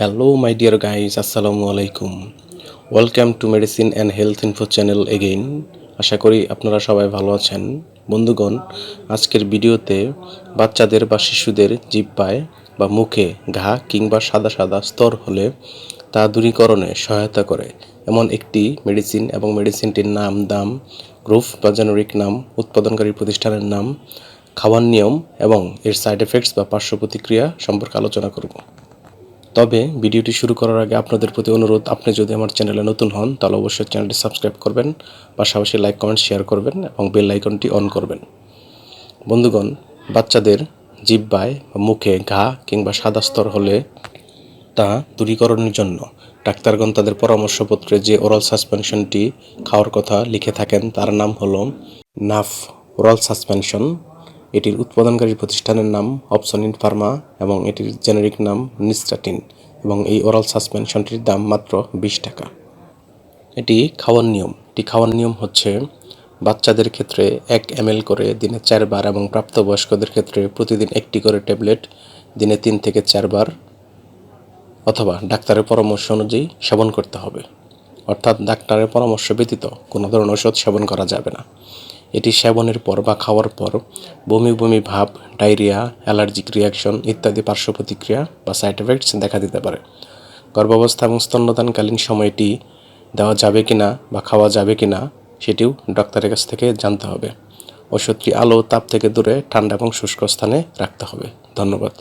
Hello my dear guys আসসালামু আলাইকুম welcome to medicine and health info channel again আশা করি আপনারা সবাই ভালো আছেন। বন্ধুগণ, আজকের ভিডিওতে বাচ্চাদের বা শিশুদের জিব্বায় বা মুখে ঘা কিংবা সাদা সাদা স্তর হলে তা দূরীকরণে সহায়তা করে। এমন একটি মেডিসিন এবং মেডিসিনটির নাম, দাম, গ্রুপ বা জেনারিক নাম, উৎপাদনকারী প্রতিষ্ঠানের নাম, খাওয়ার নিয়ম এবং এর সাইড এফেক্টস বা পার্শ্ব প্রতিক্রিয়া সম্পর্কে আলোচনা করব। তবে ভিডিওটি শুরু করার আগে আপনাদের প্রতি অনুরোধ, আপনি যদি আমার চ্যানেলে নতুন হন, তাহলে অবশ্যই চ্যানেলটি সাবস্ক্রাইব করবেন, পাশাপাশি লাইক, কমেন্ট, শেয়ার করবেন এবং বেল আইকনটি অন করবেন। বন্ধুগণ, বাচ্চাদের জিব্বায় বা মুখে ঘা কিংবা সাদা স্তর হলে তা দূরীকরণের জন্য ডাক্তারগণ তাদের পরামর্শপত্রে যে ওরাল সাসপেনশনটি খাওয়ার কথা লিখে থাকেন, তার নাম হলো নাফ ওরাল সাসপেনশন এটির উৎপাদনকারী প্রতিষ্ঠানের নাম অপশন ইন ফার্মা এবং এটির জেনেরিক নাম নিস্টাটিন এবং এই ওরাল সাসপেনশনটির দাম মাত্র বিশ টাকা। এটি খাওয়ার নিয়ম। এটি খাওয়ার নিয়ম হচ্ছে বাচ্চাদের ক্ষেত্রে এক এম করে দিনে চারবার এবং প্রাপ্তবয়স্কদের ক্ষেত্রে প্রতিদিন একটি করে ট্যাবলেট দিনে তিন থেকে চারবার অথবা ডাক্তারের পরামর্শ অনুযায়ী সেবন করতে হবে। অর্থাৎ ডাক্তারের পরামর্শ ব্যতীত কোনো ধরনের ওষুধ সেবন করা যাবে না। এটি সেবনের পর বা খাওয়ার পর, বমি বমি ভাব, ডায়রিয়া, অ্যালার্জিক রিয়াকশন ইত্যাদি পার্শ্ব প্রতিক্রিয়া বা সাইড এফেক্টস দেখা দিতে পারে। গর্ভাবস্থা এবং স্তন্যদানকালীন সময়টি দেওয়া যাবে কি না বা খাওয়া যাবে কি না সেটিও ডাক্তারের কাছ থেকে জানতে হবে। ওষুধটি আলো, তাপ থেকে দূরে, ঠান্ডা এবং শুষ্ক স্থানে রাখতে হবে। ধন্যবাদ।